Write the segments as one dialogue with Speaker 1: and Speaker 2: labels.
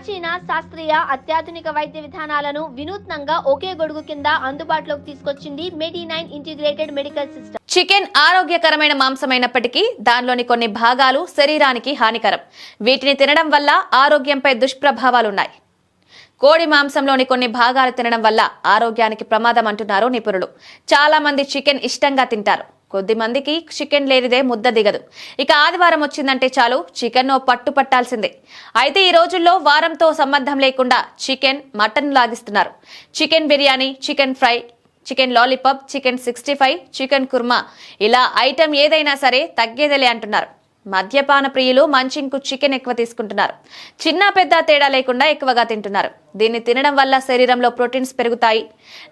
Speaker 1: ప్రాచీన శాస్త్రీయ అత్యాధునిక వైద్య విధానాలను వినూత్నంగా ఒకే గొడుగు కింద అందుబాటులోకి తీసుకొచ్చింది Medi nine integrated medical system.
Speaker 2: Chicken ఆరోగ్యకరమైన మాంసమైనప్పటికీ దానిలోని కొన్ని భాగాలు శరీరానికి హానికరం. వీటిని తినడం వల్ల ఆరోగ్యంపై దుష్ప్రభావాలున్నాయి. కోడి మాంసంలోని కొన్ని భాగాలు తినడం వల్ల ఆరోగ్యానికి ప్రమాదం అంటున్నారు నిపుణులు. చాలా మంది చికెన్ ఇష్టంగా తింటారు. కొద్ది మందికి చికెన్ లేనిదే ముద్ద దిగదు. ఇక ఆదివారం వచ్చిందంటే చాలు చికెన్ పట్టు పట్టాల్సిందే. అయితే ఈ రోజుల్లో వారంతో సంబంధం లేకుండా chicken mutton లాగిస్తున్నారు. Chicken biryani chicken fry chicken lollipop chicken sixty five chicken korma ఇలా ఐటెం ఏదైనా సరే తగ్గేదేలే అంటున్నారు. మద్యపాన ప్రియులు మంచింగ్కు చికెన్ ఎక్కువ తీసుకుంటున్నారు. చిన్న పెద్ద తేడా లేకుండా ఎక్కువగా తింటున్నారు. దీన్ని తినడం వల్ల శరీరంలో ప్రోటీన్స్ పెరుగుతాయి.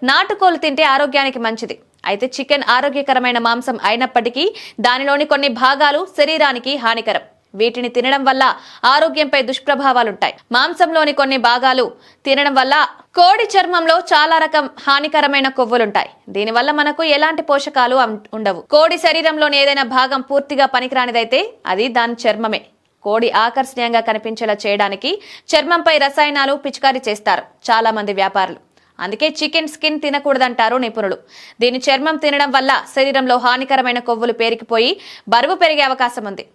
Speaker 2: నాటుకోలు తింటే ఆరోగ్యానికి మంచిది. అయితే చికెన్ ఆరోగ్యకరమైన మాంసం అయినప్పటికీ దానిలోని కొన్ని భాగాలు శరీరానికి హానికరం. వీటిని తినడం వల్ల ఆరోగ్యంపై దుష్ప్రభావాలుంటాయి. మాంసంలోని కొన్ని భాగాలు తినడం వల్ల కోడి చర్మంలో చాలా రకం హానికరమైన కొవ్వులుంటాయి. దీనివల్ల మనకు ఎలాంటి పోషకాలు ఉండవు. కోడి శరీరంలోని ఏదైనా భాగం పూర్తిగా పనికిరానిదైతే అది దాని చర్మమే. కోడి ఆకర్షణీయంగా కనిపించేలా చేయడానికి చర్మంపై రసాయనాలు పిచికారీ చేస్తారు చాలా మంది వ్యాపారులు. అందుకే చికెన్ స్కిన్ తినకూడదంటారు నిపుణులు. దీని చర్మం తినడం వల్ల శరీరంలో హానికరమైన కొవ్వులు పేరుకుపోయి బరువు పెరిగే అవకాశం ఉంది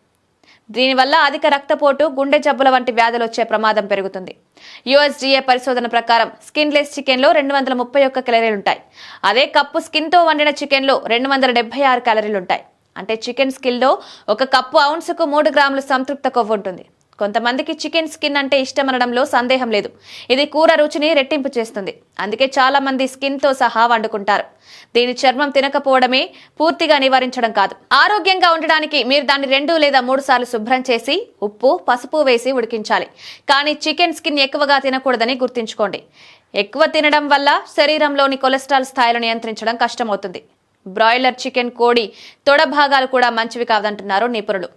Speaker 2: దీనివల్ల అధిక రక్తపోటు గుండె జబ్బుల వంటి వ్యాధులు వచ్చే ప్రమాదం పెరుగుతుంది. యుఎస్డిఏ పరిశోధన ప్రకారం స్కిన్లెస్ చికెన్లో రెండు వందల ముప్పై ఒక్క క్యాలరీలుంటాయి. అదే కప్పు స్కిన్తో వండిన చికెన్లో రెండు వందల డెబ్బై ఆరు క్యాలరీలుంటాయి. అంటే చికెన్ స్కిల్లో ఒక కప్పు ఔన్సుకు మూడు గ్రాములు సంతృప్త కొవ్వు ఉంటుంది. కొంతమందికి చికెన్ స్కిన్ అంటే ఇష్టం అనడంలో సందేహం లేదు. ఇది కూర రుచిని రెట్టింపు చేస్తుంది. అందుకే చాలా మంది స్కిన్తో సహా వండుకుంటారు. దీని చర్మం తినకపోవడమే పూర్తిగా నివారించడం కాదు. ఆరోగ్యంగా ఉండడానికి మీరు దాన్ని రెండు లేదా మూడు సార్లు శుభ్రం చేసి ఉప్పు పసుపు వేసి ఉడికించాలి. కానీ చికెన్ స్కిన్ ఎక్కువగా తినకూడదని గుర్తుంచుకోండి. ఎక్కువ తినడం వల్ల శరీరంలోని కొలెస్ట్రాల్ స్థాయిలు నియంత్రించడం కష్టమవుతుంది. బ్రాయిలర్ చికెన్ కోడి తొడ భాగాలు కూడా మంచివి కాదంటున్నారు నిపుణులు.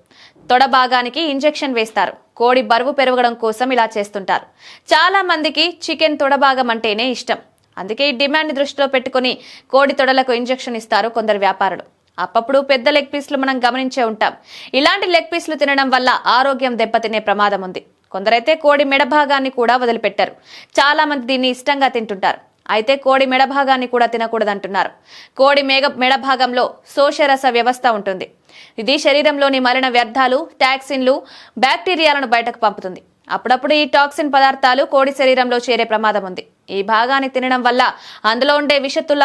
Speaker 2: తొడ భాగానికి ఇంజెక్షన్ వేస్తారు. కోడి బరువు పెరగడం కోసం ఇలా చేస్తుంటారు. చాలా మందికి చికెన్ తొడ భాగం అంటేనే ఇష్టం. అందుకే ఈ డిమాండ్ దృష్టిలో పెట్టుకుని కోడి తొడలకు ఇంజెక్షన్ ఇస్తారు కొందరు వ్యాపారులు. అప్పప్పుడు పెద్ద లెగ్ పీస్లు మనం గమనించే ఉంటాం. ఇలాంటి లెగ్ పీస్లు తినడం వల్ల ఆరోగ్యం దెబ్బతినే ప్రమాదం ఉంది. కొందరైతే కోడి మెడ భాగాన్ని కూడా వదిలిపెట్టారు. చాలా మంది దీన్ని ఇష్టంగా తింటుంటారు. అయితే కోడి మెడభాగాన్ని కూడా తినకూడదంటున్నారు. కోడి మేఘ మెడ భాగంలో శోషరస వ్యవస్థ ఉంటుంది. ఇది శరీరంలోని మలిన వ్యర్థాలు టాక్సిన్లు బ్యాక్టీరియాలను బయటకు పంపుతుంది. అప్పుడప్పుడు ఈ టాక్సిన్ పదార్థాలు కోడి శరీరంలో చేరే ప్రమాదం ఉంది. ఈ భాగాన్ని తినడం వల్ల అందులో ఉండే విషతుల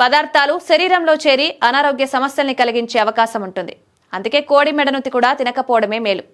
Speaker 2: పదార్థాలు శరీరంలో చేరి అనారోగ్య సమస్యల్ని కలిగించే అవకాశం ఉంటుంది. అందుకే కోడి మెడనుతి కూడా తినకపోవడమే మేలు.